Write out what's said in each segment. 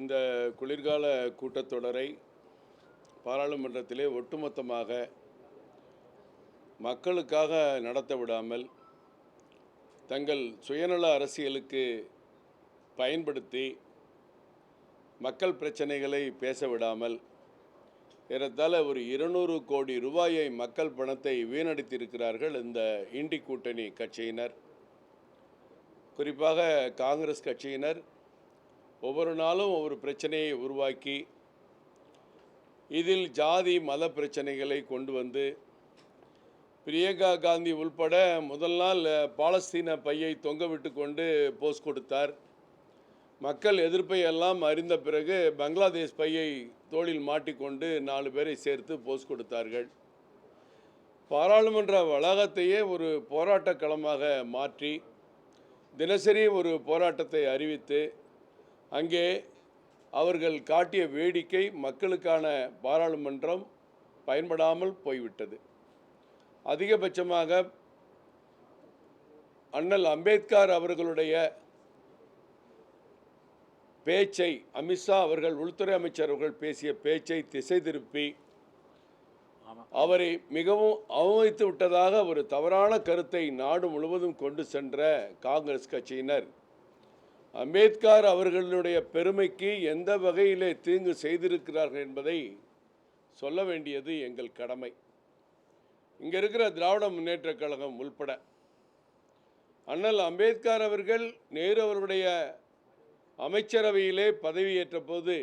இந்த குளிர்கால கூட்டத்தொடரை பாராளுமன்றத்திலே ஒட்டுமொத்தமாக மக்களுக்காக நடத்த விடாமல் தங்கள் சுயநல அரசியலுக்கு பயன்படுத்தி மக்கள் பிரச்சனைகளை பேச விடாமல் ஏறத்தாழ ஒரு இருநூறு கோடி ரூபாயை மக்கள் பணத்தை வீணடித்திருக்கிறார்கள் இந்த இண்டி கூட்டணி கட்சியினர். குறிப்பாக காங்கிரஸ் கட்சியினர் ஒவ்வொரு நாளும் ஒவ்வொரு பிரச்சனையை உருவாக்கி இதில் ஜாதி மத பிரச்சனைகளை கொண்டு வந்து பிரியங்கா காந்தி உள்பட முதல் நாள் பாலஸ்தீன பையை தொங்க விட்டு கொண்டு போஸ் கொடுத்தார். மக்கள் எதிர்ப்பை எல்லாம் அறிந்த பிறகு பங்களாதேஷ் பையை தோளில் மாட்டிக்கொண்டு நாலு பேரை சேர்த்து போஸ் கொடுத்தார்கள். பாராளுமன்ற வளாகத்தையே ஒரு போராட்ட களமாக மாற்றி தினசரி ஒரு போராட்டத்தை அறிவித்து அங்கே அவர்கள் காட்டிய வேடிக்கை மக்களுக்கான பாராளுமன்றம் பயன்படாமல் போய்விட்டது. அதிகபட்சமாக அண்ணல் அம்பேத்கர் அவர்களுடைய பேச்சை அமித்ஷா அவர்கள் உள்துறை அமைச்சர் அவர்கள் பேசிய பேச்சை திசை திருப்பி அவரை மிகவும் அவமதித்து விட்டதாக ஒரு தவறான கருத்தை நாடு முழுவதும் கொண்டு சென்ற காங்கிரஸ் கட்சியினர் அம்பேத்கர் அவர்களுடைய பெருமைக்கு எந்த வகையிலே தீங்கு செய்திருக்கிறார்கள் என்பதை சொல்ல வேண்டியது எங்கள் கடமை. இங்கே இருக்கிற திராவிட முன்னேற்றக் கழகம் உள்பட அண்ணல் அம்பேத்கர் அவர்கள் நேரு அவருடைய அமைச்சரவையிலே பதவியேற்ற போது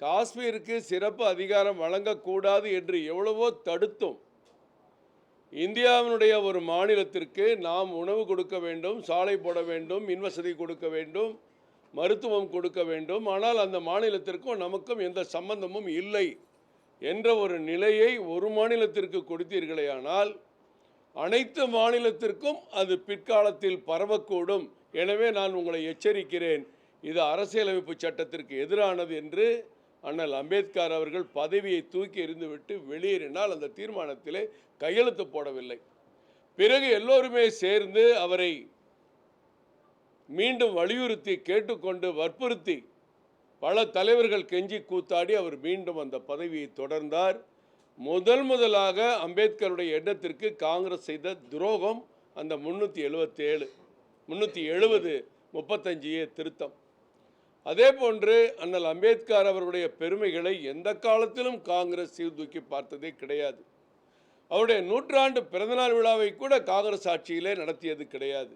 காஷ்மீருக்கு சிறப்பு அதிகாரம் வழங்கக்கூடாது என்று எவ்வளவோ தடுத்தும் இந்தியாவினுடைய ஒரு மாநிலத்திற்கு நாம் உணவு கொடுக்க வேண்டும் சாலை போட வேண்டும் மின்வசதி கொடுக்க வேண்டும் மருத்துவம் கொடுக்க வேண்டும். ஆனால் அந்த மாநிலத்திற்கும் நமக்கும் எந்த சம்பந்தமும் இல்லை என்ற ஒரு நிலையை ஒரு மாநிலத்திற்கு கொடுத்தீர்களே ஆனால் அனைத்து மாநிலத்திற்கும் அது பிற்காலத்தில் பரவக்கூடும். எனவே நான் உங்களை எச்சரிக்கிறேன் இது அரசியலமைப்பு சட்டத்திற்கு எதிரானது என்று அண்ணல் அம்பேத்கர் அவர்கள் பதவியை தூக்கி எறிந்துவிட்டு வெளியேறினால் அந்த தீர்மானத்திலே கையெழுத்து போடவில்லை. பிறகு எல்லோருமே சேர்ந்து அவரை மீண்டும் வலியுறுத்தி கேட்டுக்கொண்டு வற்புறுத்தி பல தலைவர்கள் கெஞ்சி கூத்தாடி அவர் மீண்டும் அந்த பதவியை தொடர்ந்தார். முதல் முதலாக அம்பேத்கருடைய எண்ணத்திற்கு காங்கிரஸ் செய்த துரோகம் அந்த முன்னூற்றி எழுபத்தேழு முன்னூற்றி எழுபது முப்பத்தஞ்சு ஏ திருத்தம். அதே போன்று அண்ணல் அம்பேத்கர் அவருடைய பெருமைகளை எந்த காலத்திலும் காங்கிரஸ் சீர்தூக்கி பார்த்ததே கிடையாது. அவருடைய நூற்றாண்டு பிறந்தநாள் விழாவை கூட காங்கிரஸ் ஆட்சியிலே நடத்தியது கிடையாது.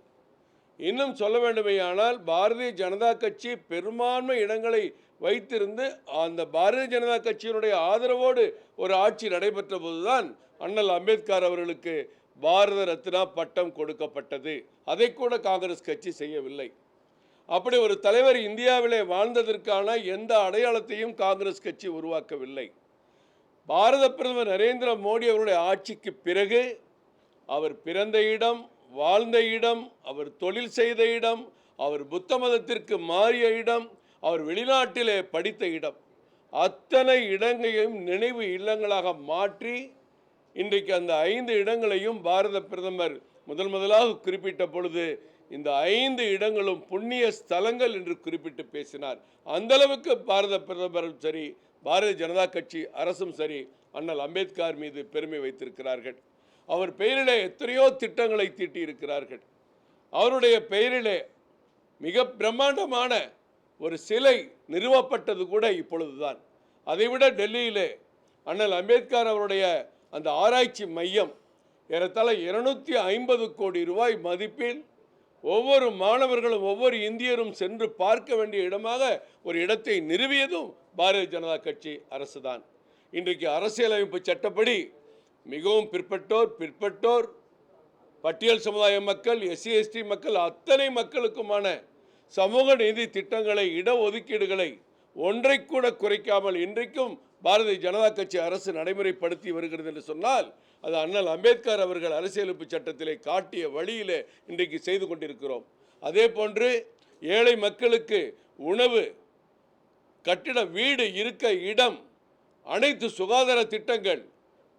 இன்னும் சொல்ல வேண்டுமையானால் பாரதிய ஜனதா கட்சி பெரும்பான்மை இடங்களை வைத்திருந்து அந்த பாரதிய ஜனதா கட்சியினுடைய ஆதரவோடு ஒரு ஆட்சி நடைபெற்ற போதுதான் அண்ணல் அம்பேத்கர் அவர்களுக்கு பாரத ரத்னா பட்டம் கொடுக்கப்பட்டது. அதை கூட காங்கிரஸ் கட்சி செய்யவில்லை. அப்படி ஒரு தலைவர் இந்தியாவிலே வாழ்ந்ததற்கான எந்த அடையாளத்தையும் காங்கிரஸ் கட்சி உருவாக்கவில்லை. பாரத பிரதமர் நரேந்திர மோடி அவருடைய ஆட்சிக்கு பிறகு அவர் பிறந்த இடம் வாழ்ந்த இடம் அவர் தொழில் செய்த இடம் அவர் புத்த மதத்திற்கு மாறிய இடம் அவர் வெளிநாட்டிலே படித்த இடம் அத்தனை இடங்களையும் நினைவு இல்லங்களாக மாற்றி இன்றைக்கு அந்த ஐந்து இடங்களையும் பாரத பிரதமர் முதல் முதலாக குறிப்பிட்ட பொழுது இந்த ஐந்து இடங்களும் புண்ணிய ஸ்தலங்கள் என்று குறிப்பிட்டு பேசினார். அந்த அளவுக்கு பாரத பிரதமரும் சரி பாரதிய ஜனதா கட்சி அரசும் சரி அண்ணல் அம்பேத்கர் மீது பெருமை வைத்திருக்கிறார்கள். அவர் பெயரிலே எத்தனையோ திட்டங்களை தீட்டியிருக்கிறார்கள். அவருடைய பெயரிலே மிக பிரம்மாண்டமான ஒரு சிலை நிறுவப்பட்டது கூட இப்பொழுதுதான். அதைவிட டெல்லியிலே அண்ணல் அம்பேத்கர் அவருடைய அந்த ஆராய்ச்சி மையம் ஏறத்தாழ இருநூத்தி ஐம்பது கோடி ரூபாய் மதிப்பில் ஒவ்வொரு மாணவர்களும் ஒவ்வொரு இந்தியரும் சென்று பார்க்க வேண்டிய இடமாக ஒரு இடத்தை நிறுவியதும் பாரதிய ஜனதா கட்சி அரசு தான் இன்றைக்கு அரசியலமைப்பு சட்டப்படி மிகவும் பிற்பட்டோர் பிற்பட்டோர் பட்டியல் சமுதாய மக்கள் எஸ்சி எஸ்டி மக்கள் அத்தனை மக்களுக்குமான சமூக நீதி திட்டங்களை இடஒதுக்கீடுகளை ஒன்றை கூட குறைக்காமல் இன்றைக்கும் பாரதிய ஜனதா கட்சி அரசு நடைமுறைப்படுத்தி வருகிறது என்று சொன்னால் அது அண்ணல் அம்பேத்கர் அவர்கள் அரசியலமைப்பு சட்டத்திலே காட்டிய வழியிலே இன்றைக்கு செய்து கொண்டிருக்கிறோம். அதே போன்று ஏழை மக்களுக்கு உணவு கட்டிட வீடு இருக்க இடம் அனைத்து சுகாதார திட்டங்கள்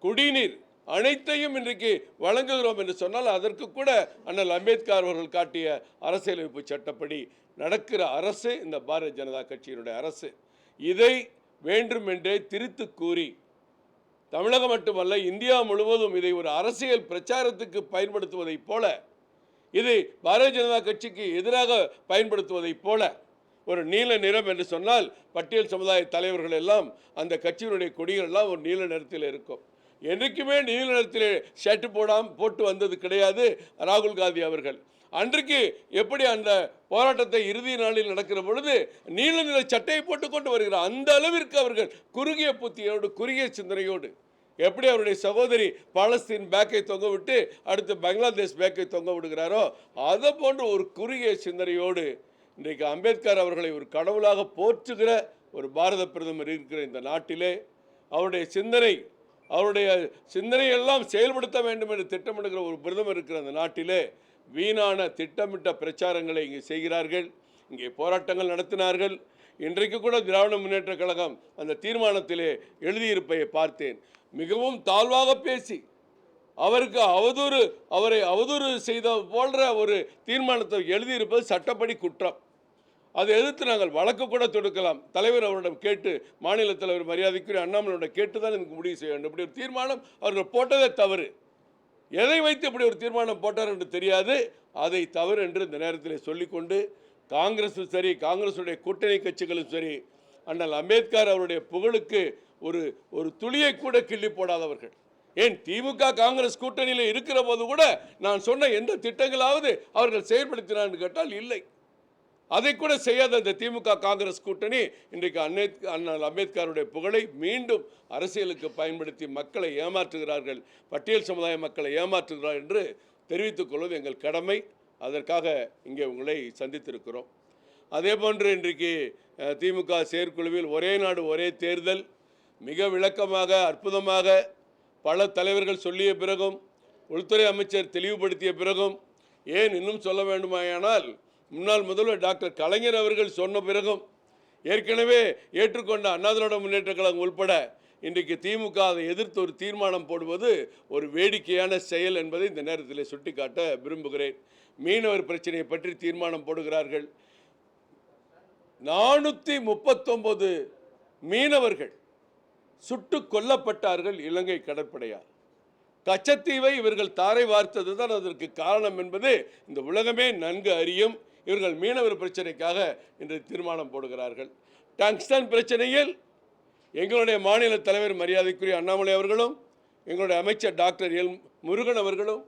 குடிநீர் அனைத்தையும் இன்றைக்கு வழங்குகிறோம் என்று சொன்னால் அதற்கு கூட அண்ணல் அம்பேத்கர் அவர்கள் காட்டிய அரசியலமைப்பு சட்டப்படி நடக்கிற அரசு இந்த பாரதிய ஜனதா கட்சியினுடைய அரசு. இதை வேண்டுமென்றே திரித்து கூறி தமிழகம் மட்டுமல்ல இந்தியா முழுவதும் இதை ஒரு அரசியல் பிரச்சாரத்துக்கு பயன்படுத்துவதைப் போல இதை பாரதிய ஜனதா கட்சிக்கு எதிராக பயன்படுத்துவதைப் போல ஒரு நீல நிறம் என்று சொன்னால் பட்டியல் சமுதாய தலைவர்கள் எல்லாம் அந்த கட்சியினுடைய கொடிகள் எல்லாம் ஒரு நீல நிறத்தில் இருக்கும். என்றைக்குமே நீல நிறத்தில் ஷர்ட் போடாமல் போட்டு வந்தது கிடையாது ராகுல் காந்தி அவர்கள். அன்றைக்கு எப்படி அந்த போராட்டத்தை இறுதி நாளில் நடக்கிற பொழுது நீல நில சட்டையை போட்டுக்கொண்டு வருகிறார் அந்த அளவிற்கு அவர்கள் குறுகிய புத்தியோடு குறுகிய சிந்தனையோடு எப்படி அவருடைய சகோதரி பாலஸ்தீன் பேக்கை தொங்க விட்டு அடுத்து பங்களாதேஷ் பேக்கை தொங்க விடுகிறாரோ அதை போன்ற ஒரு குறுகிய சிந்தனையோடு இன்றைக்கு அம்பேத்கர் அவர்களை ஒரு கடவுளாக போற்றுகிற ஒரு பாரத பிரதமர் இருக்கிற இந்த நாட்டிலே அவருடைய சிந்தனை அவருடைய சிந்தனையெல்லாம் செயல்படுத்த வேண்டும் என்று திட்டமிடுகிற ஒரு பிரதமர் இருக்கிற அந்த நாட்டிலே வீணான திட்டமிட்ட பிரச்சாரங்களை இங்கே செய்கிறார்கள். இங்கே போராட்டங்கள் நடத்தினார்கள். இன்றைக்கு கூட திராவிட முன்னேற்ற கழகம் அந்த தீர்மானத்திலே எழுதியிருப்பதை பார்த்தேன். மிகவும் தாழ்வாக பேசி அவருக்கு அவதூறு அவரை அவதூறு செய்த போன்ற ஒரு தீர்மானத்தை எழுதியிருப்பது சட்டப்படி குற்றம். அதை எதிர்த்து நாங்கள் வழக்கு கூட தொடுக்கலாம். தலைவர் அவரிடம் கேட்டு மாநில தலைவர் மரியாதைக்குரிய அண்ணாமலையோட கேட்டு தான் எனக்கு முடிவு செய்ய வேண்டும். இப்படி ஒரு தீர்மானம் அவர்கள் போட்டதே தவறு. எதை வைத்து இப்படி ஒரு தீர்மானம் போட்டார் என்று தெரியாது. அதை தவறு என்று இந்த நேரத்தில் சொல்லிக்கொண்டு காங்கிரஸும் சரி காங்கிரஸுடைய கூட்டணி கட்சிகளும் சரி அண்ணல் அம்பேத்கர் அவருடைய புகழுக்கு ஒரு ஒரு துளியை கூட கிள்ளி போடாதவர்கள். ஏன் திமுக காங்கிரஸ் கூட்டணியில் இருக்கிற போது கூட நான் சொன்ன எந்த திட்டங்களாவது அவர்கள் செயல்படுத்தினான்னு கேட்டால் இல்லை. அதை கூட செய்யாத இந்த திமுக காங்கிரஸ் கூட்டணி இன்றைக்கு அன்னே அண்ணல் அம்பேத்கருடைய புகழை மீண்டும் அரசியலுக்கு பயன்படுத்தி மக்களை ஏமாற்றுகிறார்கள். பட்டியல் சமுதாய மக்களை ஏமாற்றுகிறார் என்று தெரிவித்துக் கொள்வது எங்கள் கடமை. அதற்காக இங்கே உங்களை சந்தித்திருக்கிறோம். அதே போன்று இன்றைக்கு திமுக செயற்குழுவில் ஒரே நாடு ஒரே தேர்தல். மிக விளக்கமாக அற்புதமாக பல தலைவர்கள் சொல்லிய பிறகும் உள்துறை அமைச்சர் தெளிவுபடுத்திய பிறகும் ஏன் இன்னும் சொல்ல வேண்டுமாயானால் முன்னாள் முதல்வர் டாக்டர் கலைஞர் அவர்கள் சொன்ன பிறகும் ஏற்கனவே ஏற்றுக்கொண்ட அண்ணா முன்னேற்ற கழகம் உள்பட இன்றைக்கு திமுக அதை எதிர்த்து ஒரு தீர்மானம் போடுவது ஒரு வேடிக்கையான செயல் என்பதை இந்த நேரத்தில் சுட்டிக்காட்ட விரும்புகிறேன். மீனவர் பிரச்சனையை பற்றி தீர்மானம் போடுகிறார்கள். நானூற்றி முப்பத்தொன்பது மீனவர்கள் சுட்டு கொல்லப்பட்டார்கள் இலங்கை கடற்படையால். கச்சத்தீவை இவர்கள் தாரை வார்த்தது தான் அதற்கு காரணம் என்பது இந்த உலகமே நன்கு அறியும் இவர்கள் மீனவர் பிரச்சனைக்காக இன்று தீர்மானம் போடுகிறார்கள். டங்ஸ்டன் பிரச்சனையில் எங்களுடைய மாநில தலைவர் மரியாதைக்குரிய அண்ணாமலை அவர்களும் எங்களுடைய அமைச்சர் டாக்டர் எல் முருகன் அவர்களும்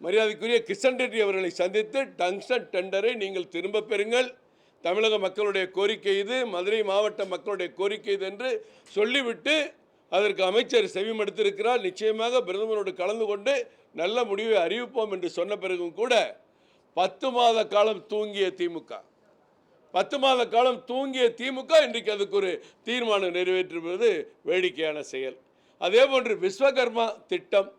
மரியாதைக்குரிய கிஷன் ரெட்டி அவர்களை சந்தித்து டங்ஸ்டன் டெண்டரை நீங்கள் திரும்ப பெறுங்கள். தமிழக மக்களுடைய கோரிக்கை இது மதுரை மாவட்ட மக்களுடைய கோரிக்கை இது என்று சொல்லிவிட்டு அதற்கு அமைச்சர் செவிமடுத்திருக்கிறார் நிச்சயமாக பிரதமரோடு கலந்து கொண்டு நல்ல முடிவை அறிவிப்போம் என்று சொன்ன பிறகும் கூட பத்து மாத காலம் தூங்கிய திமுக. பத்து மாத காலம் தூங்கிய திமுக இன்றைக்கு அதுக்கு ஒரு தீர்மானம் நிறைவேற்றுவது வேடிக்கையான செயல். அதே போன்று விஸ்வகர்மா திட்டம்.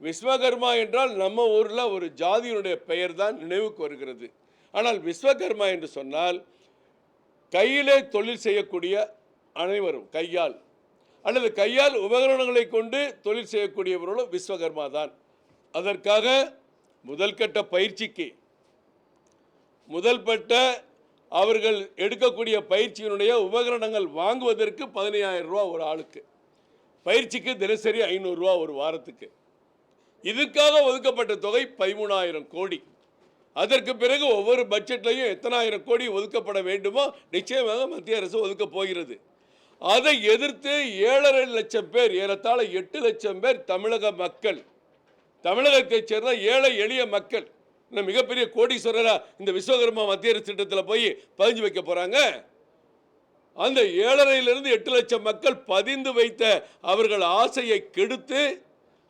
விஸ்வகர்மா என்றால் நம்ம ஊரில் ஒரு ஜாதியினுடைய பெயர் தான் நினைவுக்கு வருகிறது. ஆனால் விஸ்வகர்மா என்று சொன்னால் கையிலே தொழில் செய்யக்கூடிய அனைவரும் கையால். அல்லது கையால் உபகரணங்களை கொண்டு தொழில் செய்யக்கூடியவர்களும் விஸ்வகர்மா தான். அதற்காக முதல் கட்ட பயிற்சிக்கு முதல் பட்ட அவர்கள் எடுக்கக்கூடிய பயிற்சியினுடைய உபகரணங்கள் வாங்குவதற்கு பதினையாயிரம் ரூபா ஒரு ஆளுக்கு. பயிற்சிக்கு தினசரி ஐநூறுரூவா ஒரு வாரத்துக்கு. இதுக்காக ஒதுக்கப்பட்ட தொகை பதிமூணாயிரம் கோடி. அதற்கு பிறகு ஒவ்வொரு பட்ஜெட்லையும் எத்தனாயிரம் கோடி ஒதுக்கப்பட வேண்டுமோ நிச்சயமாக மத்திய அரசு ஒதுக்கப் போகிறது. அதை எதிர்த்து ஏழரை லட்சம் பேர் ஏறத்தாழ எட்டு லட்சம் பேர் தமிழக மக்கள். தமிழகத்தைச் சேர்ந்த ஏழை எளிய மக்கள். இன்னும் மிகப்பெரிய கோடீஸ்வரராக இந்த விஸ்வகர்மா மத்திய அரசு திட்டத்தில் போய் பதிஞ்சு வைக்க போகிறாங்க அந்த ஏழரையிலிருந்து எட்டு லட்சம் மக்கள் பதிந்து வைத்த அவர்கள் ஆசையை கெடுத்து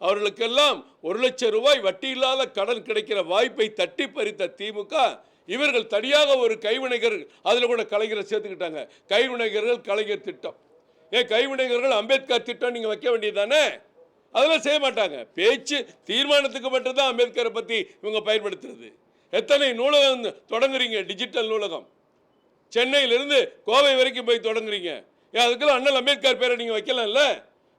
அவர்களுக்கெல்லாம் ஒரு லட்சம் ரூபாய் வட்டி இல்லாத கடன் கிடைக்கிற வாய்ப்பை தட்டி பறித்த திமுக இவர்கள் தனியாக ஒரு கைவினைஞர் அதில் கூட கலைஞரை சேர்த்துக்கிட்டாங்க. கைவினைஞர்கள் கலைஞர் திட்டம். ஏன் கைவினைஞர்கள் அம்பேத்கர் திட்டம் நீங்கள் வைக்க வேண்டியது தானே? அதெல்லாம் செய்ய மாட்டாங்க. பேச்சு தீர்மானத்துக்கு மட்டும்தான் அம்பேத்கரை பற்றி இவங்க பயன்படுத்துறது. எத்தனை நூலகம் தொடங்குறீங்க? டிஜிட்டல் நூலகம். சென்னையிலிருந்து கோவை வரைக்கும் போய் தொடங்குறீங்க. ஏன் அதுக்கெல்லாம் அண்ணல் அம்பேத்கர் பேரை நீங்கள் வைக்கலாம்ல?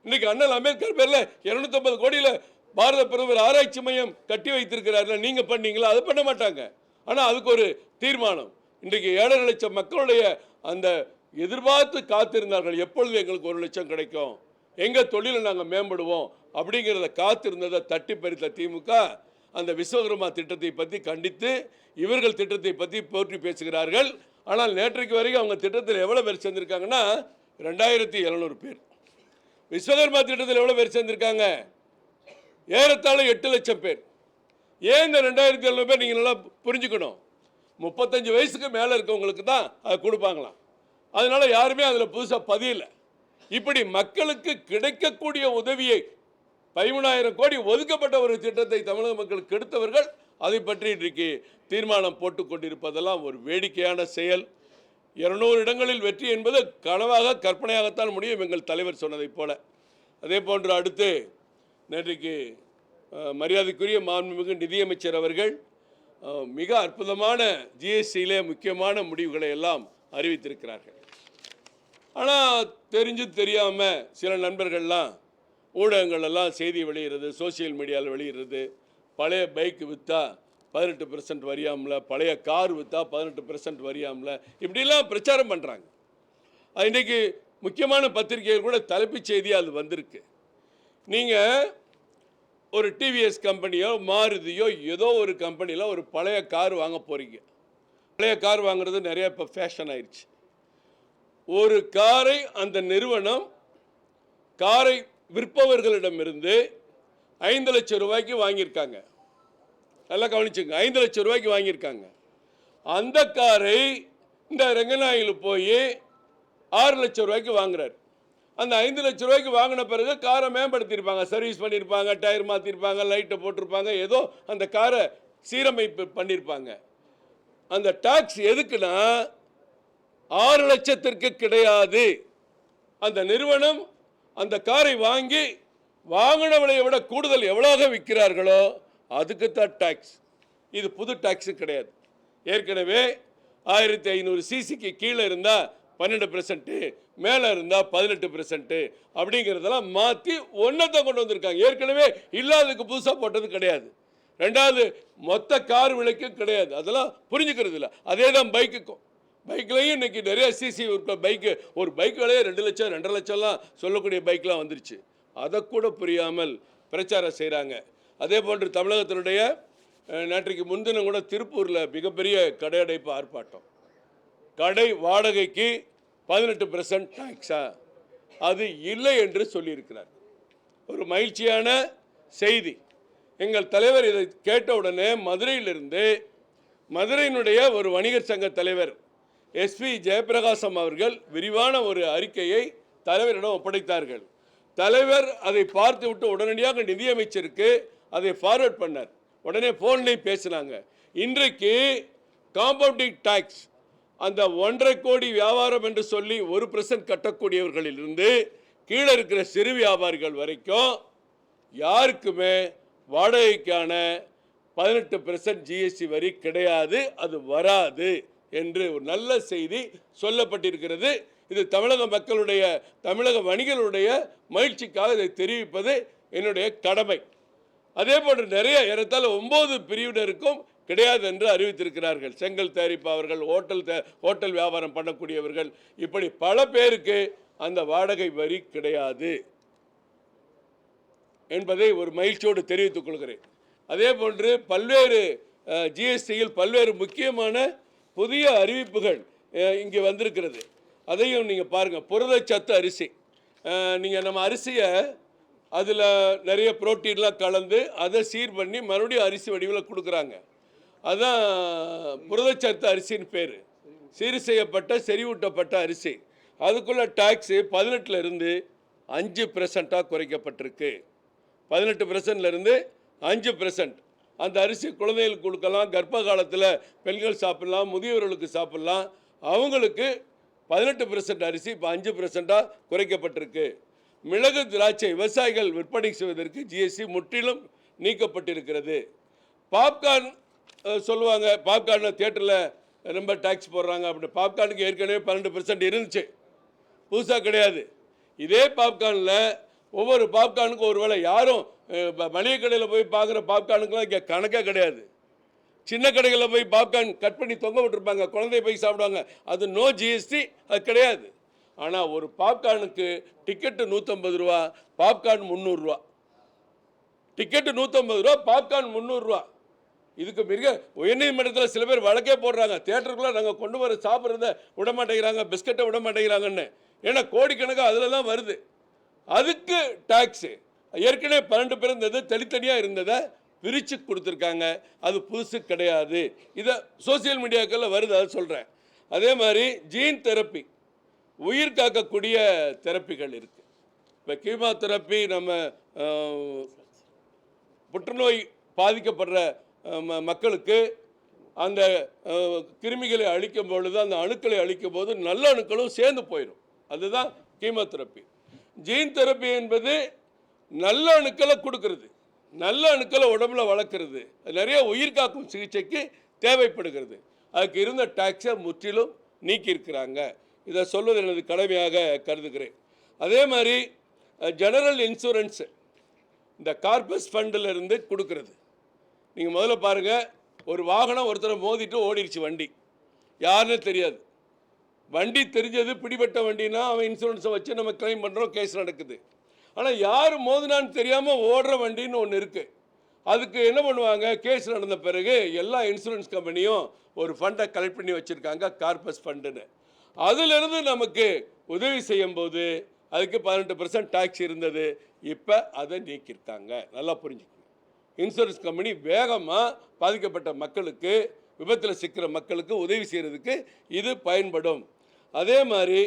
இன்னைக்கு அண்ணல் அம்பேத்கர் பேரில் இரநூத்தம்பது கோடியில் பாரத பிரதமர் ஆராய்ச்சி மையம் கட்டி வைத்திருக்கிறார்கள் நீங்கள் பண்ணீங்களா? அது பண்ண மாட்டாங்க. ஆனால் அதுக்கு ஒரு தீர்மானம். இன்றைக்கு ஏழரை லட்சம் மக்களுடைய அந்த எதிர்பார்த்து காத்திருந்தார்கள். எப்பொழுது எங்களுக்கு ஒரு லட்சம் கிடைக்கும்? எங்கள் தொழிலை நாங்கள் மேம்படுவோம் அப்படிங்கிறத காத்திருந்ததை தட்டி பறித்த திமுக அந்த விஸ்வகர்மா திட்டத்தை பற்றி கண்டித்து இவர்கள் திட்டத்தை பற்றி போற்றி பேசுகிறார்கள். ஆனால் நேற்றைக்கு வரைக்கும் அவங்க திட்டத்தில் எவ்வளோ பேர் சேர்ந்திருக்காங்கன்னா ரெண்டாயிரத்தி எழுநூறு பேர். விஸ்வகர்மா திட்டத்தில் எவ்வளோ பேர் சேர்ந்திருக்காங்க? ஏறத்தாழ எட்டு லட்சம் பேர். ஏன் இந்த ரெண்டாயிரத்தி எழுநூறு பேர் நீங்கள் நல்லா புரிஞ்சுக்கணும்? முப்பத்தஞ்சு வயசுக்கு மேலே இருக்கவங்களுக்கு தான் அதை கொடுப்பாங்களாம். அதனால் யாருமே அதில் புதுசாக பதியலை. இப்படி மக்களுக்கு கிடைக்கக்கூடிய உதவியை பதிமூணாயிரம் கோடி ஒதுக்கப்பட்ட ஒரு திட்டத்தை தமிழக மக்களுக்கு கெடுத்தவர்கள் அதை பற்றி இன்றைக்கு தீர்மானம் போட்டு கொண்டிருப்பதெல்லாம் ஒரு வேடிக்கையான செயல். இருநூறு இடங்களில் வெற்றி என்பது கனவாக கற்பனையாகத்தான் முடியும் எங்கள் தலைவர் சொன்னதைப் போல. அதே போன்று அடுத்து நேற்றைக்கு மரியாதைக்குரிய மாண்புமிகு நிதியமைச்சர் அவர்கள் மிக அற்புதமான ஜிஎஸ்டியிலே முக்கியமான முடிவுகளை எல்லாம் அறிவித்திருக்கிறார்கள். ஆனால் தெரிஞ்சு தெரியாமல் சில நண்பர்கள்லாம் ஊடகங்களெல்லாம் செய்தி வெளியிடுறது சோஷியல் மீடியாவில் வெளியிடுறது பழைய பைக் விற்றா பதினெட்டு பெர்சன்ட் வரியாமல பழைய கார் விற்றா பதினெட்டு பெர்சன்ட் வரியாமல இப்படிலாம் பிரச்சாரம் பண்ணுறாங்க அது இன்றைக்கி முக்கியமான பத்திரிகைகள் கூட தலைப்புச் செய்தியாக அது வந்திருக்கு. நீங்கள் ஒரு டிவிஎஸ் கம்பெனியோ மாருதியோ ஏதோ ஒரு கம்பெனியில் ஒரு பழைய கார் வாங்க போகிறீங்க பழைய கார் வாங்குறது நிறைய இப்போ ஃபேஷன் ஆயிடுச்சு ஒரு காரை அந்த நிறுவனம் காரை விற்பவர்களிடமிருந்து ஐந்து லட்சம் ரூபாய்க்கு வாங்கியிருக்காங்க. நல்லா கவனிச்சுங்க ஐந்து லட்சம் ரூபாய்க்கு வாங்கியிருக்காங்க. அந்த காரை இந்த ரங்கநாயில் போய் ஆறு லட்சம் ரூபாய்க்கு வாங்குறாரு. அந்த ஐந்து லட்சம் ரூபாய்க்கு வாங்கின பிறகு காரை மேம்படுத்தியிருப்பாங்க. சர்வீஸ் பண்ணியிருப்பாங்க டயர் மாற்றிருப்பாங்க லைட்டை போட்டிருப்பாங்க ஏதோ அந்த காரை சீரமைப்பு பண்ணியிருப்பாங்க. அந்த டாக்ஸ் எதுக்குன்னா ஆறு லட்சத்திற்கு கிடையாது. அந்த நிறுவனம் அந்த காரை வாங்கி வாங்கின விலையை விட கூடுதல் எவ்வளோக விற்கிறார்களோ அதுக்கு தான் டேக்ஸ் இது புது டேக்ஸு கிடையாது. ஏற்கனவே ஆயிரத்தி ஐநூறு சிசிக்கு கீழே இருந்தால் பன்னெண்டு பெர்சன்ட்டு மேலே இருந்தால் பதினெட்டு பெர்சன்ட்டு அப்படிங்கிறதெல்லாம் மாற்றி ஒன்றத்தை கொண்டு வந்திருக்காங்க. ஏற்கனவே இல்லாததுக்கு புதுசாக போட்டது கிடையாது. ரெண்டாவது மொத்த கார் விலைக்கும் கிடையாது. அதெல்லாம் புரிஞ்சுக்கிறது இல்லை அதே தான் பைக்குக்கும் பைக்லேயும் இன்னைக்கு நிறைய சிசி இருக்க பைக்கு ஒரு பைக் விலையே ரெண்டு லட்சம் ரெண்டரை லட்சம்லாம் சொல்லக்கூடிய பைக்லாம் வந்துருச்சு. அதை கூட புரியாமல் பிரச்சாரம் செய்கிறாங்க அதே போன்று தமிழகத்தினுடைய நேற்றைக்கு முன்தினம் கூட திருப்பூரில் மிகப்பெரிய கடையடைப்பு ஆர்ப்பாட்டம். கடை வாடகைக்கு பதினெட்டு பெர்சன்ட் டாக்ஸா அது இல்லை என்று சொல்லியிருக்கிறார். ஒரு மகிழ்ச்சியான செய்தி. எங்கள் தலைவர் இதை கேட்ட உடனே மதுரையிலிருந்து மதுரையினுடைய ஒரு வணிகர் சங்க தலைவர் எஸ்பி ஜெயபிரகாசம் அவர்கள் விரிவான ஒரு அறிக்கையை தலைவரிடம் ஒப்படைத்தார்கள். தலைவர் அதை பார்த்து விட்டு உடனடியாக நிதியமைச்சருக்கு அதை ஃபார்வர்ட் பண்ணார். உடனே ஃபோன்லேயும் பேசினாங்க. இன்றைக்கு காம்பவுண்டிங் டேக்ஸ் அந்த ஒன்றரை கோடி வியாபாரம் என்று சொல்லி ஒரு பர்சன்ட் கட்டக்கூடியவர்களிலிருந்து கீழே இருக்கிற சிறு வியாபாரிகள் வரைக்கும் யாருக்குமே வாடகைக்கான பதினெட்டு பெர்சன்ட் ஜிஎஸ்டி வரி கிடையாது அது வராது. என்று ஒரு நல்ல செய்தி சொல்லப்பட்டிருக்கிறது. இது தமிழக மக்களுடைய தமிழக வணிகர்களுடைய மகிழ்ச்சிக்காக இதை தெரிவிப்பது என்னுடைய கடமை. அதே போன்று நிறைய ஏறத்தால் ஒம்பது பிரிவினருக்கும் கிடையாது என்று அறிவித்திருக்கிறார்கள். செங்கல் தயாரிப்பவர்கள் ஹோட்டல் ஹோட்டல் வியாபாரம் பண்ணக்கூடியவர்கள். இப்படி பல பேருக்கு அந்த வாடகை வரி கிடையாது என்பதை ஒரு மகிழ்ச்சியோடு தெரிவித்துக் கொள்கிறேன். அதே போன்று பல்வேறு ஜிஎஸ்டியில் பல்வேறு முக்கியமான புதிய அறிவிப்புகள் இங்கே வந்திருக்கிறது. அதையும் நீங்கள் பாருங்கள் புரதச்சத்து அரிசி. நீங்கள் நம்ம அரிசியை அதில் நிறைய புரோட்டீன்லாம் கலந்து அதை சீர் பண்ணி மறுபடியும் அரிசி வடிவில் கொடுக்குறாங்க. அதுதான் புரதச்சத்து அரிசின்னு பேர். சீர் செய்யப்பட்ட செறிவூட்டப்பட்ட அரிசி. அதுக்குள்ள டாக்ஸு பதினெட்டுல இருந்து அஞ்சு பெர்சென்ட்டாக குறைக்கப்பட்டிருக்கு. பதினெட்டு பெர்சன்ட்லேருந்து அஞ்சு பெர்சன்ட் அந்த அரிசி குழந்தைகளுக்கு கொடுக்கலாம் கர்ப்ப காலத்தில் பெண்கள் சாப்பிட்லாம் முதியவர்களுக்கு சாப்பிட்லாம். அவங்களுக்கு பதினெட்டு பெர்சன்ட் அரிசி இப்போ அஞ்சு பெர்சென்ட்டாக குறைக்கப்பட்டிருக்கு. மிளகு திராட்சை விவசாயிகள் விற்பனை செய்வதற்கு ஜிஎஸ்டி முற்றிலும் நீக்கப்பட்டிருக்கிறது. பாப்கார்ன் சொல்லுவாங்க பாப்கார்ன் தியேட்டரில் ரொம்ப டேக்ஸ் போடுறாங்க அப்படி பாப்கார்னுக்கு ஏற்கனவே பன்னெண்டு பெர்சன்ட் இருந்துச்சு. புதுசாக கிடையாது. இதே பாப்கார்னில் ஒவ்வொரு பாப்கார்னுக்கும் ஒரு வேளை யாரும் மளிகை கடையில் போய் பார்க்குற பாப்கார்னுக்குலாம் இங்கே கணக்கே கிடையாது. சின்ன கடைகளில் போய் பாப்கார்ன் கட் பண்ணி தொங்க விட்டுருப்பாங்க குழந்தை போய் சாப்பிடுவாங்க. அது நோ ஜிஎஸ்டி அது கிடையாது. ஆனால் ஒரு பாப்கார்னுக்கு டிக்கெட்டு நூற்றம்பது ரூபா பாப்கார்ன் முந்நூறுரூவா டிக்கெட்டு நூற்றம்பது ரூபா பாப்கார்ன் முந்நூறுரூவா இதுக்கு மிக உயர்நீதிமன்றத்தில் சில பேர் வழக்கே போடுறாங்க. தேட்டருக்குள்ளே நாங்கள் கொண்டு வர சாப்பிட்றத விட மாட்டேங்கிறாங்க பிஸ்கட்டை விட மாட்டேங்கிறாங்கன்னு. ஏன்னா கோடிக்கணக்காக அதில் தான் வருது. அதுக்கு டாக்ஸு. ஏற்கனவே பன்னெண்டு பேர் இருந்தது தனித்தனியாக இருந்ததை விரித்து கொடுத்துருக்காங்க. அது புதுசு கிடையாது. இதை சோசியல் மீடியாக்களில் வருது அதை சொல்கிறேன் அதே மாதிரி ஜீன் தெரப்பி உயிர் காக்கக்கூடிய தெரப்பிகள் இருக்குது இப்போ கீமா தெரப்பி நம்ம புற்றுநோய் பாதிக்கப்படுற ம- மக்களுக்கு அந்த கிருமிகளை அழிக்கும் பொழுது அந்த அணுக்களை அழிக்கும் போது நல்ல அணுக்களும் சேர்ந்து போயிடும் அதுதான் கீமோதெரப்பி. ஜீன் தெரப்பி என்பது நல்ல அணுக்களை கொடுக்கறது. நல்ல அணுக்களை உடம்புல வளர்க்குறது. அது நிறைய உயிர் காக்கும் சிகிச்சைக்கு தேவைப்படுகிறது. அதுக்கு இருந்த டாக்ஸை முற்றிலும் நீக்கியிருக்கிறாங்க. இதை சொல்வது எனது கடமையாக கருதுகிறேன். அதே மாதிரி ஜெனரல் இன்சூரன்ஸு இந்த கார்பஸ் ஃபண்டில் இருந்து கொடுக்கறது. நீங்கள் முதல்ல பாருங்கள் ஒரு வாகனம் ஒருத்தரை மோதிட்டு ஓடிடுச்சு வண்டி. யாருன்னு தெரியாது. வண்டி தெரிஞ்சது பிடிபட்ட வண்டினா அவன் இன்சூரன்ஸை வச்சு நம்ம கிளைம் பண்ணுறோம் கேஸ் நடக்குது. ஆனால் யார் மோதினான்னு தெரியாமல் ஓடுற வண்டின்னு ஒன்று இருக்குது அதுக்கு என்ன பண்ணுவாங்க? கேஸ் நடந்த பிறகு எல்லா இன்சூரன்ஸ் கம்பெனியும் ஒரு ஃபண்டை கலெக்ட் பண்ணி வச்சுருக்காங்க கார்பஸ் ஃபண்டுன்னு அதிலிருந்து நமக்கு உதவி செய்யும்போது அதுக்கு பதினெட்டு பர்சன்ட் டேக்ஸ் இருந்தது. இப்போ அதை நீக்கியிருக்காங்க. நல்லா புரிஞ்சுக்கணும் இன்சூரன்ஸ் கம்பெனி வேகமாக பாதிக்கப்பட்ட மக்களுக்கு விபத்தில் சிக்கிற மக்களுக்கு உதவி செய்கிறதுக்கு இது பயன்படும். அதே மாதிரி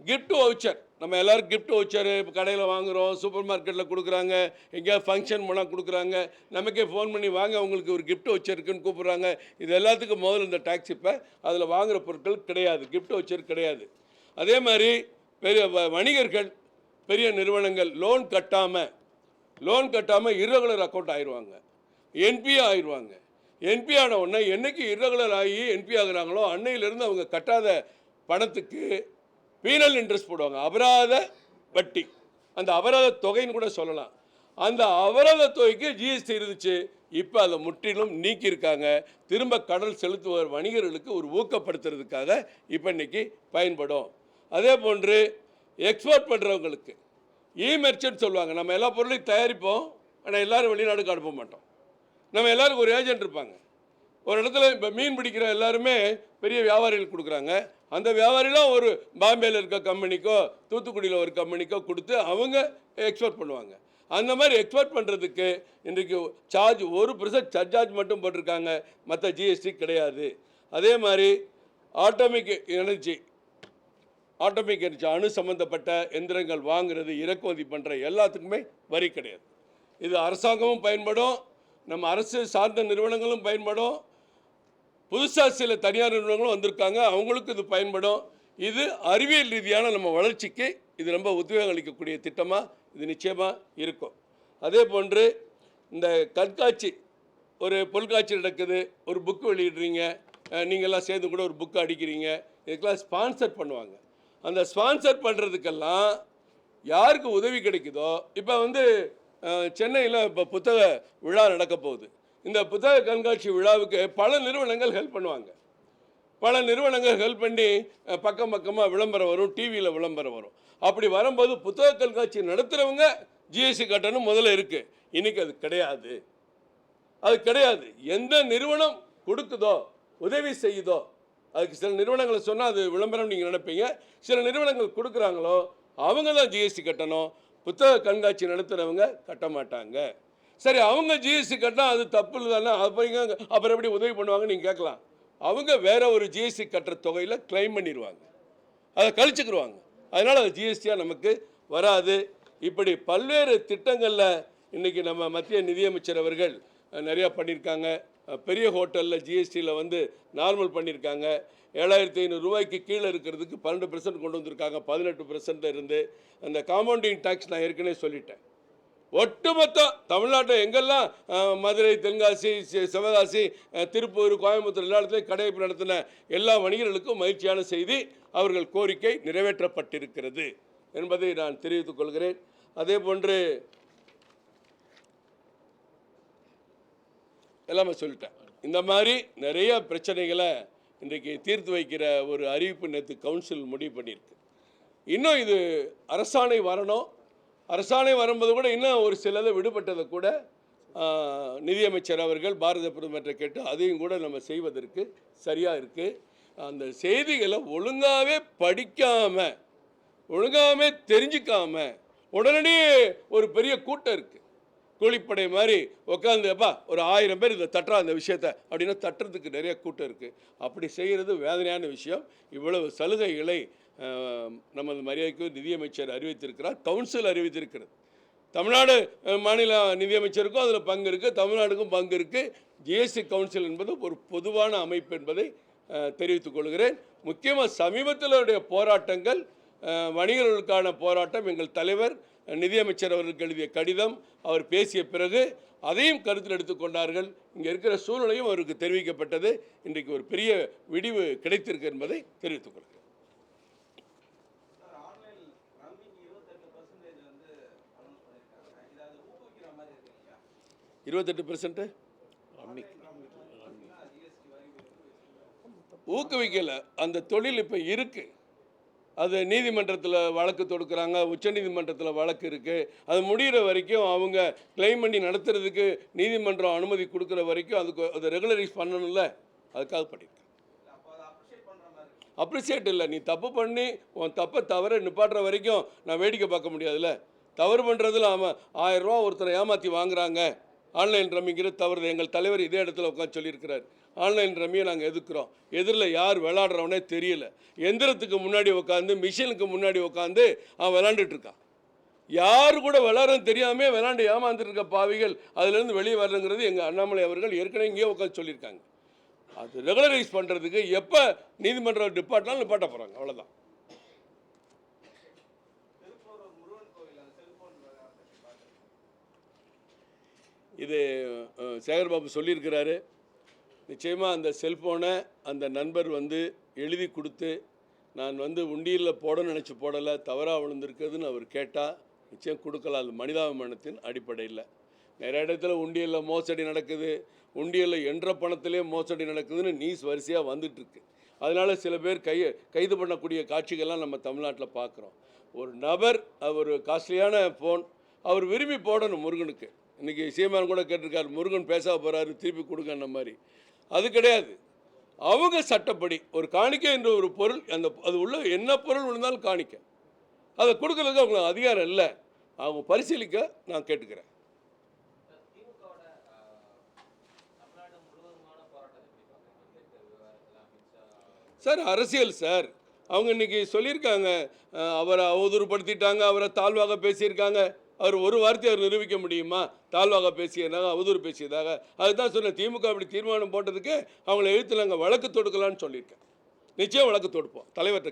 கிஃப்ட் வவுச்சர் நம்ம எல்லாரும் கிஃப்ட் வவுச்சர் இப்போ கடையில் வாங்குகிறோம் சூப்பர் மார்க்கெட்டில் கொடுக்குறாங்க எங்கேயாவது ஃபங்க்ஷன் போனால் கொடுக்குறாங்க நமக்கே ஃபோன் பண்ணி வாங்க உங்களுக்கு ஒரு கிஃப்ட் வவுச்சர் இருக்குன்னு கூப்பிட்றாங்க. இது எல்லாத்துக்கும் முதல்ல இந்த டாக்ஸ் இப்போ அதில் வாங்குகிற பொருட்கள் கிடையாது. கிஃப்ட் வவுச்சர் கிடையாது. அதே மாதிரி பெரிய வ- வணிகர்கள் பெரிய நிறுவனங்கள் லோன் கட்டாமல் லோன் கட்டாமல் இரகுலர் அக்கௌண்ட் ஆயிடுவாங்க என்பி ஆயிடுவாங்க என்பி ஆன உடனே என்றைக்கு இரகுலர் ஆகி என்பி ஆகுறாங்களோ அன்னையிலேருந்து அவங்க கட்டாத பணத்துக்கு பீனல் இன்ட்ரெஸ்ட் போடுவாங்க. அபராத வட்டி. அந்த அபராத தொகைன்னு கூட சொல்லலாம். அந்த அபராத தொகைக்கு ஜிஎஸ்டி இருந்துச்சு. இப்போ அதை முற்றிலும் நீக்கியிருக்காங்க. திரும்ப கடல் செலுத்துவர் வணிகர்களுக்கு ஒரு ஊக்கப்படுத்துறதுக்காக இப்போ இன்றைக்கி பயன்படும். அதே போன்று எக்ஸ்போர்ட் பண்ணுறவங்களுக்கு இ மெர்ச்சன்ட் சொல்லுவாங்க. நம்ம எல்லா பொருளையும் தயாரிப்போம். ஆனால் எல்லாரும் வெளிநாடுக்கு அனுப்ப மாட்டோம். நம்ம எல்லாருக்கும் ஒரு ஏஜென்ட் இருப்பாங்க. ஒரு இடத்துல இப்போ மீன் பிடிக்கிற எல்லாருமே பெரிய வியாபாரிகள் கொடுக்குறாங்க. அந்த வியாபாரிலாம் ஒரு பாம்பேயில் இருக்க கம்பெனிக்கோ தூத்துக்குடியில் ஒரு கம்பெனிக்கோ கொடுத்து அவங்க எக்ஸ்போர்ட் பண்ணுவாங்க. அந்த மாதிரி எக்ஸ்போர்ட் பண்ணுறதுக்கு இன்றைக்கு சார்ஜ் ஒரு பர்சன்ட் சர்ஜார்ஜ் மட்டும் போட்டிருக்காங்க. மற்ற ஜிஎஸ்டி கிடையாது. அதே மாதிரி ஆட்டோமிக் எனர்ஜி ஆட்டோமிக் எனர்ஜி அணு சம்மந்தப்பட்ட எந்திரங்கள் வாங்குறது இறக்குமதி பண்ணுற எல்லாத்துக்குமே வரி கிடையாது. இது அரசாங்கமும் பயன்படும். நம்ம அரசு சார்ந்த நிறுவனங்களும் பயன்படும். புதுசாக சில தனியார் நிறுவனங்களும் வந்திருக்காங்க. அவங்களுக்கும் இது பயன்படும். இது அறிவியல் ரீதியான நம்ம வளர்ச்சிக்கு இது ரொம்ப உத்வேகம் அளிக்கக்கூடிய திட்டமாக இது நிச்சயமாக இருக்கும். அதே போன்று இந்த கண்காட்சி ஒரு பொருட்காட்சி நடக்குது. ஒரு புக்கு வெளியிடுறீங்க. நீங்கள்லாம் சேர்ந்து கூட ஒரு புக்கு அடிக்கிறீங்க. இதுக்கெல்லாம் ஸ்பான்சர் பண்ணுவாங்க. அந்த ஸ்பான்சர் பண்ணுறதுக்கெல்லாம் யாருக்கு உதவி கிடைக்குதோ இப்போ வந்து சென்னையில் இப்போ புத்தக விழா நடக்க போகுது இந்த புத்தக கண்காட்சி விழாவுக்கு பல நிறுவனங்கள் ஹெல்ப் பண்ணுவாங்க. பல நிறுவனங்கள் ஹெல்ப் பண்ணி பக்கம் பக்கமாக விளம்பரம் வரும் டிவியில் விளம்பரம் வரும். அப்படி வரும்போது புத்தக கண்காட்சி நடத்துகிறவங்க ஜிஎஸ்டி கட்டணம் முதல்ல இருக்குது இன்னைக்கு அது கிடையாது. அது கிடையாது. எந்த நிறுவனம் கொடுக்குதோ உதவி செய்யுதோ அதுக்கு சில நிறுவனங்களை சொன்னால் அது விளம்பரம் நீங்கள் நினைப்பீங்க. சில நிறுவனங்கள் கொடுக்குறாங்களோ அவங்க தான் ஜிஎஸ்டி கட்டணும். புத்தக கண்காட்சி நடத்துகிறவங்க கட்ட மாட்டாங்க. சரி அவங்க ஜிஎஸ்டி கட்டினா அது தப்பு இல்லைன்னா அப்படிங்க அப்புறம் எப்படி உதவி பண்ணுவாங்க நீங்கள் கேட்கலாம். அவங்க வேற ஒரு ஜிஎஸ்டி கட்டுற தொகையில் கிளைம் பண்ணிடுவாங்க. அதை கழிச்சுக்கிடுவாங்க அதனால் அது ஜிஎஸ்டியாக நமக்கு வராது. இப்படி பல்வேறு திட்டங்களில் இன்றைக்கி நம்ம மத்திய நிதியமைச்சர் அவர்கள் நிறையா பண்ணியிருக்காங்க. பெரிய ஹோட்டலில் ஜிஎஸ்டியில் வந்து நார்மல் பண்ணியிருக்காங்க. ஏழாயிரத்தி ஐநூறு ரூபாய்க்கு கீழே இருக்கிறதுக்கு பன்னெண்டு பெர்சன்ட் கொண்டு வந்திருக்காங்க. பதினெட்டு பெர்சன்ட் இருந்து அந்த காம்பவுண்டிங் டேக்ஸ் நான் ஏற்கனவே சொல்லிட்டேன். ஒட்டுமொத்த தமிழ்நாட்டில் எங்கெல்லாம் மதுரை தென்காசி சி- சிவகாசி திருப்பூர் கோயம்புத்தூர் எல்லா இடத்துலையும் கடையெடுப்பு நடத்தின எல்லா வணிகர்களுக்கும் மகிழ்ச்சியான செய்தி. அவர்கள் கோரிக்கை நிறைவேற்றப்பட்டிருக்கிறது என்பதை நான் தெரிவித்துக் கொள்கிறேன். அதே போன்று எல்லாமே சொல்லிட்டேன். இந்த மாதிரி நிறைய பிரச்சனைகளை இன்றைக்கு தீர்த்து வைக்கிற ஒரு அறிவிப்பு நேற்று கவுன்சில் முடிவு பண்ணியிருக்கு. இன்னும் இது அரசாணை வரணும். அரசாணை வரும்போது கூட இன்னும் ஒரு சிலது விடுபட்டதை கூட நிதியமைச்சர் அவர்கள் பாரத பிரதமர்கிட்ட கேட்டு அதையும் கூட நம்ம செய்வதற்கு சரியாக இருக்குது அந்த செய்திகளை ஒழுங்காகவே படிக்காமல் ஒழுங்காகவே தெரிஞ்சிக்காமல் உடனடியே ஒரு பெரிய கூட்டம் இருக்குது கூலிப்படை மாதிரி உட்காந்து அப்பா ஒரு ஆயிரம் பேர் இதை தட்டுறா அந்த விஷயத்த அப்படின்னா தட்டுறதுக்கு நிறைய கூட்டம் இருக்குது அப்படி செய்கிறது வேதனையான விஷயம். இவ்வளவு சலுகைகளை நமது மரியாதைக்கு நிதியமைச்சர் அறிவித்திருக்கிறார் கவுன்சில் அறிவித்திருக்கிறது. தமிழ்நாடு மாநில நிதியமைச்சருக்கும் அதில் பங்கு இருக்குது தமிழ்நாடுக்கும் பங்கு இருக்குது ஜிஎஸ்டி கவுன்சில் என்பது ஒரு பொதுவான அமைப்பு என்பதை தெரிவித்துக் கொள்கிறேன். முக்கியமாக சமீபத்தில் போராட்டங்கள் வணிகர்களுக்கான போராட்டம் எங்கள் தலைவர் நிதியமைச்சர் அவர்களுக்கு எழுதிய கடிதம் அவர் பேசிய பிறகு அதையும் கருத்தில் எடுத்துக்கொண்டார்கள் இங்கே இருக்கிற சூழ்நிலையும் அவருக்கு தெரிவிக்கப்பட்டது. இன்றைக்கு ஒரு பெரிய விடிவு கிடைத்திருக்கு என்பதை தெரிவித்துக் கொள்கிறேன் சார் ஆன்லைன் ரம்மிங் இருபத்தெட்டு பர்சன்டேஜ் வந்து அனௌன்ஸ் பண்ணியிருக்காங்க இது அது ஊக்குவிக்கிற மாதிரி இருக்கு இல்லையா இருபத்தெட்டு பெர்சன்ட்டு ஜிஎஸ்டி ஊக்குவிக்கல. அந்த தொழில் இப்போ இருக்குது அது நீதிமன்றத்தில் வழக்கு தொடுக்குறாங்க உச்சநீதிமன்றத்தில் வழக்கு இருக்குது அது முடிகிற வரைக்கும் அவங்க கிளைம் பண்ணி நடத்துறதுக்கு நீதிமன்றம் அனுமதி கொடுக்குற வரைக்கும் அதுக்கு அதை ரெகுலரைஸ் பண்ணணும்ல. அதுக்காக பண்ணியிருக்கேன் அப்ரிஷியேட் அப்ரிசியேட் இல்லை. நீ தப்பு பண்ணி உன் தப்பை தவற நிப்பாட்டுற வரைக்கும் நான் வேடிக்கை பார்க்க முடியாதுல்ல. தவறு பண்ணுறதுல அவன் ஆயிரம் ரூபா ஒருத்தரை ஏமாற்றி வாங்குறாங்க. ஆன்லைன் ரம்மிங்கிறது தவறு எங்கள் தலைவர் இதே இடத்துல உட்காந்து சொல்லியிருக்கிறார். ஆன்லைன் ரம்மியை நாங்கள் எதுக்குறோம்? எதிரில் யார் விளாடுறவனே தெரியல. எந்திரத்துக்கு முன்னாடி உட்காந்து மிஷினுக்கு முன்னாடி உட்காந்து அவன் விளாண்டுட்டு இருக்கான். யார் கூட விளாட்றன்னு தெரியாமே விளாண்டு ஏமாந்துருக்க இருக்க பாவிகள் அதுலேருந்து வெளியே வரணுங்கிறது எங்கள் அண்ணாமலை அவர்கள் ஏற்கனவே இங்கேயே உட்காந்து சொல்லியிருக்காங்க. அது ரெகுலரைஸ் பண்ணுறதுக்கு எப்போ நீதிமன்ற டிபார்ட்னாலும் நிப்பாட்ட போகிறாங்க அவ்வளோதான் திருப்பூர் முருகன் கோவில் அந்த செல்போன் விவகாரத்தை பற்றி பார்க்குறேன் இது சேகர்பாபு சொல்லியிருக்கிறாரு. நிச்சயமாக அந்த செல்ஃபோனை அந்த நண்பர் வந்து எழுதி கொடுத்து நான் வந்து உண்டியலில் போடணும்னு நினச்சி போடலை தவறாக விழுந்திருக்குதுன்னு அவர் கேட்டால் நிச்சயம் கொடுக்கலாம். அது மனிதாபிமானத்தின் அடிப்படையில். நிறைய இடத்துல உண்டியலில் மோசடி நடக்குது. உண்டியலில் என்ற பணத்திலே மோசடி நடக்குதுன்னு நியூஸ் வரிசையாக வந்துட்டுருக்கு. அதனால் சில பேர் கை கைது பண்ணக்கூடிய காட்சிகள்லாம் நம்ம தமிழ்நாட்டில் பார்க்குறோம் ஒரு நபர் அவர் காஸ்ட்லியான ஃபோன் அவர் விரும்பி போடணும் முருகனுக்கு. இன்றைக்கி சீமான் கூட கேட்டிருக்காரு முருகன் பேச போகிறாரு திருப்பி கொடுங்கன்ன மாதிரி. அது கிடையாது. அவங்க சட்டப்படி ஒரு காணிக்கை என்ற ஒரு பொருள் அந்த அது உள்ள என்ன பொருள் விழுந்தாலும் காணிக்க. அதை கொடுக்கறதுக்கு அவங்களுக்கு அதிகாரம் இல்லை. அவங்க பரிசீலிக்க நான் கேட்டுக்கிறேன். சார் அரசியல் சார். அவங்க இன்னைக்கு சொல்லியிருக்காங்க. அவரை அவதூறுப்படுத்திட்டாங்க அவரை தாழ்வாக பேசியிருக்காங்க. அவர் ஒரு வார்த்தை அவர் நிரூபிக்க முடியுமா? தாழ்வாக பேசியதாக அவதூறு பேசியதாக. அதுதான் சொன்னேன் திமுக அப்படி தீர்மானம் போட்டதுக்கு அவங்கள எழுத்து நாங்கள் வழக்கு தொடுக்கலான்னு சொல்லியிருக்கேன். நிச்சயம் வழக்கு தொடுப்போம். தலைவர்